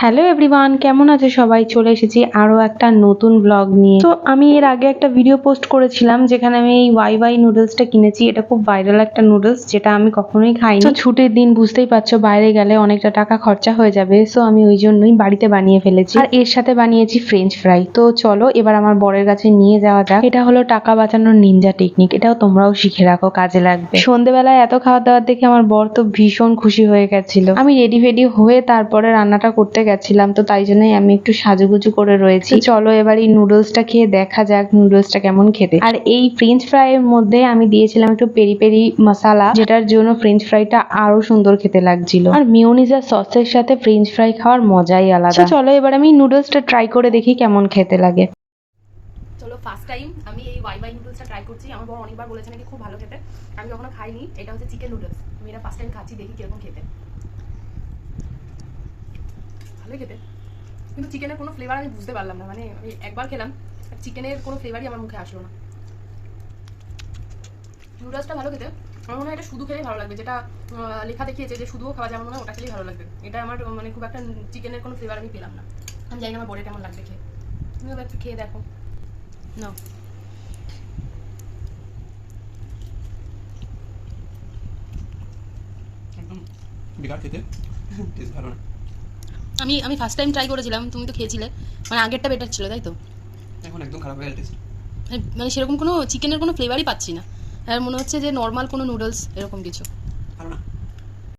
Hello everyone, কেমন আছে সবাই? চলে এসেছি আরও একটা নতুন ব্লগ নিয়ে। তো আমি এর আগে একটা ভিডিও পোস্ট করেছিলাম যেখানে আমি এই ওয়াই ওয়াই নুডলসটা কিনেছি। এটা খুব ভাইরাল একটা নুডলস যেটা আমি কখনোই খাইনি। ছুটির দিন বুঝতেই পারছ, বাইরে গেলে অনেকটা টাকা খরচা হয়ে যাবে। সো আমি ওই জন্যই বাড়িতে বানিয়ে ফেলেছি। আর এর সাথে বানিয়েছি ফ্রেঞ্চ ফ্রাই তো চলো, এবার আমার বরের কাছে নিয়ে যাওয়া যাক। এটা হলো টাকা বাঁচানোর নিনজা টেকনিক এটাও তোমরাও শিখে রাখো, কাজে লাগবে। সন্ধেবেলায় এত খাওয়া দাওয়ার দেখে আমার বর তো ভীষণ খুশি হয়ে গেছিল। আমি রেডি ফেডি হয়ে তারপরে রান্নাটা করতে গেছিলাম, তো তাই জন্যই আমি একটু সাজুগুজু করে রয়েছি। চলো এবার এই নুডলসটা খেয়ে দেখা যাক নুডলসটা কেমন খেতে। আর এই ফ্রেঞ্চ ফ্রাই এর মধ্যে আমি দিয়েছিলাম একটু পেরি পেরি মশালা যেটার জন্য ফ্রেঞ্চ ফ্রাইটা আরও সুন্দর খেতে লাগছিল। আর মিওনিজ আর সসের সাথে ফ্রেঞ্চ ফ্রাই খাওয়ার মজাই আলাদা। চলো এবার আমি নুডলসটা ট্রাই করে দেখি কেমন খেতে লাগে। চলো ফার্স্ট টাইম আমি এই ওয়াই ওয়াই নুডলসটা ট্রাই করছি। আমার বড় অনেকবার বলেছে নাকি খুব ভালো খেতে। আমি কখনো খাইনি, এটা হচ্ছে চিকেন নুডলস আমি এটা ফার্স্ট টাইম খাচ্ছি, দেখি কীরকম খেতে। ভালোই খেতে। কিন্তু চিকেনের কোনো ফ্লেভার আমি বুঝতে পারলাম না। মানে আমি একবার খেলাম চিকেনের কোনো ফ্লেভারই আমার মুখে আসলো না। নুডলসটা ভালো খেতে। আমার মনে হয় এটা শুধু খেলেই ভালো লাগবে। যেটা লেখা দেখিয়েছে যে শুধুও খাওয়া যায় আমার মনে হয় ওটা খেলেই ভালো লাগবে। এটা আমার মানে খুব একটা চিকেনের কোনো ফ্লেভার আমি পেলাম না। আমি জানি না আমার বড়ে কেমন লাগবে খেয়ে। তুমি একটু খেয়ে দেখো। না একদম বেকার খেতে। টেস্ট ভালো না। আমি আমি ফার্স্ট টাইম ট্রাই করেছিলাম তুমি তো খেয়েছিলে। মানে আগেরটা বেটার ছিল তাই তো? এখন একদম খারাপ হয়ে গেছে মানে মানে সেরকম কোনো চিকেনের কোনো ফ্লেভারই পাচ্ছি না। আর মনে হচ্ছে যে নর্মাল কোনো নুডলস এরকম কিছু। ভালো না।